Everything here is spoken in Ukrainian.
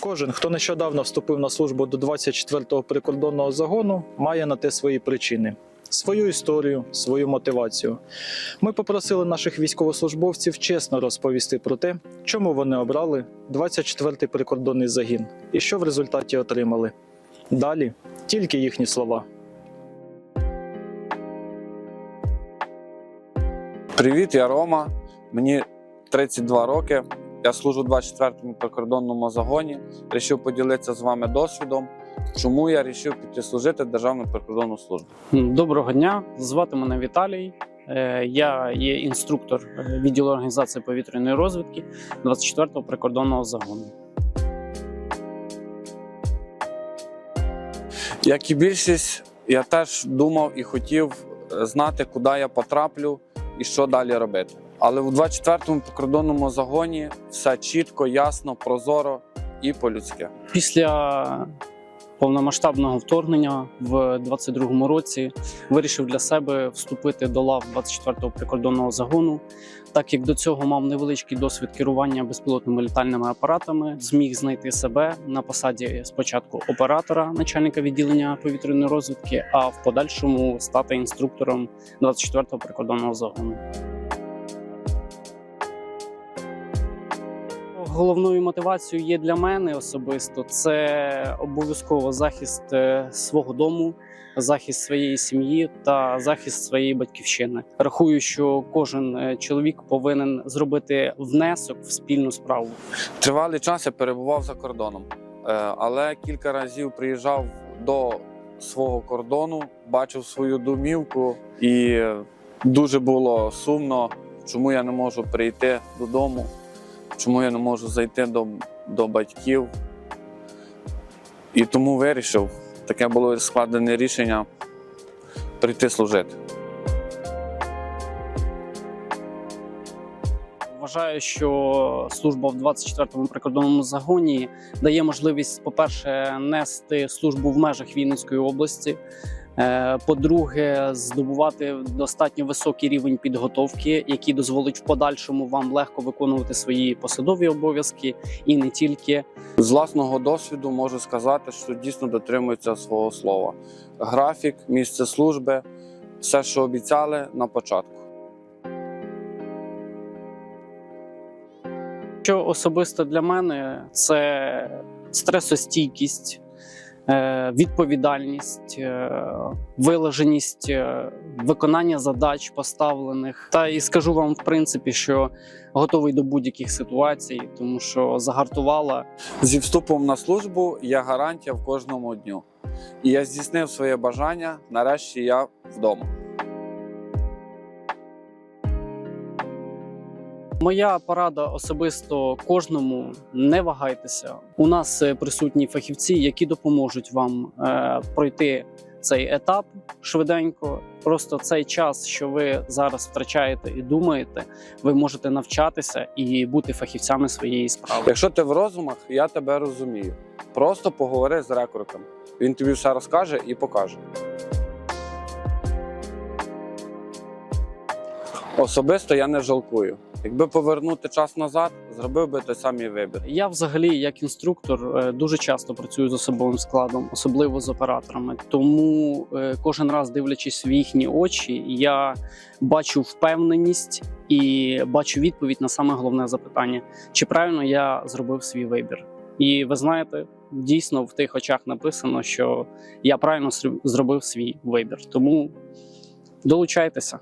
Кожен, хто нещодавно вступив на службу до 24-го прикордонного загону, має на те свої причини. Свою історію, свою мотивацію. Ми попросили наших військовослужбовців чесно розповісти про те, чому вони обрали 24-й прикордонний загін і що в результаті отримали. Далі тільки їхні слова. Привіт, я Рома. Мені 32 роки. Я служу в 24-му прикордонному загоні. Рішив поділитися з вами досвідом, чому я вирішив піти служити Державну прикордонну службу. Доброго дня, звати мене Віталій. Е, Я є інструктор е, відділу організації повітряної розвідки 24-го прикордонного загону. Як і більшість, я теж думав і хотів е, знати, куди я потраплю і що далі робити. Але у 24-му прикордонному загоні все чітко, ясно, прозоро і по-людськи. Після повномасштабного вторгнення в 22-му році вирішив для себе вступити до лав 24-го прикордонного загону. Так як до цього мав невеличкий досвід керування безпілотними літальними апаратами, зміг знайти себе на посаді спочатку оператора, начальника відділення повітряної розвідки, а в подальшому стати інструктором 24-го прикордонного загону. Головною мотивацією є для мене особисто це обов'язково захист е, свого дому, захист своєї сім'ї та захист своєї батьківщини. Рахую, що кожен е, чоловік повинен зробити внесок в спільну справу. Тривалий час я перебував за кордоном, Е, але кілька разів приїжджав до свого кордону, бачив свою домівку, і дуже було сумно, чому я не можу прийти додому, чому я не можу зайти до, до батьків. І тому вирішив, таке було складене рішення прийти служити. Вважаю, що служба в 24-му прикордонному загоні дає можливість, по-перше, нести службу в межах Вінницької області. Е, По-друге, здобувати достатньо високий рівень підготовки, який дозволить в подальшому вам легко виконувати свої посадові обов'язки і не тільки. З власного досвіду можу сказати, що дійсно дотримується свого слова. Графік, місце служби, все, що обіцяли на початку. Що особисто для мене це стресостійкість, відповідальність, е, вилаженість, е, виконання задач поставлених. Та і скажу вам, в принципі, що готовий до будь-яких ситуацій, тому що загартувала. Зі вступом на службу Я гарантія в кожному дню. І я здійснив своє бажання. Нарешті я вдома. Моя порада особисто кожному не вагайтеся. У нас е, присутні фахівці, які допоможуть вам е, пройти цей етап швиденько. Просто цей час, що ви зараз втрачаєте і думаєте, ви можете навчатися і бути фахівцями своєї справи. Якщо ти в розумах, я тебе розумію. Просто поговори з рекрутом. Він тобі все розкаже і покаже. Особисто я не жалкую. Якби повернути час назад, зробив би той самий вибір. Я взагалі, як інструктор, е, дуже часто працюю з особовим складом, особливо з операторами. Тому е, кожен раз дивлячись в їхні очі, я бачу впевненість і бачу відповідь на саме головне запитання: чи правильно я зробив свій вибір? І ви знаєте, дійсно в тих очах написано, що я правильно зробив свій вибір. Тому долучайтеся.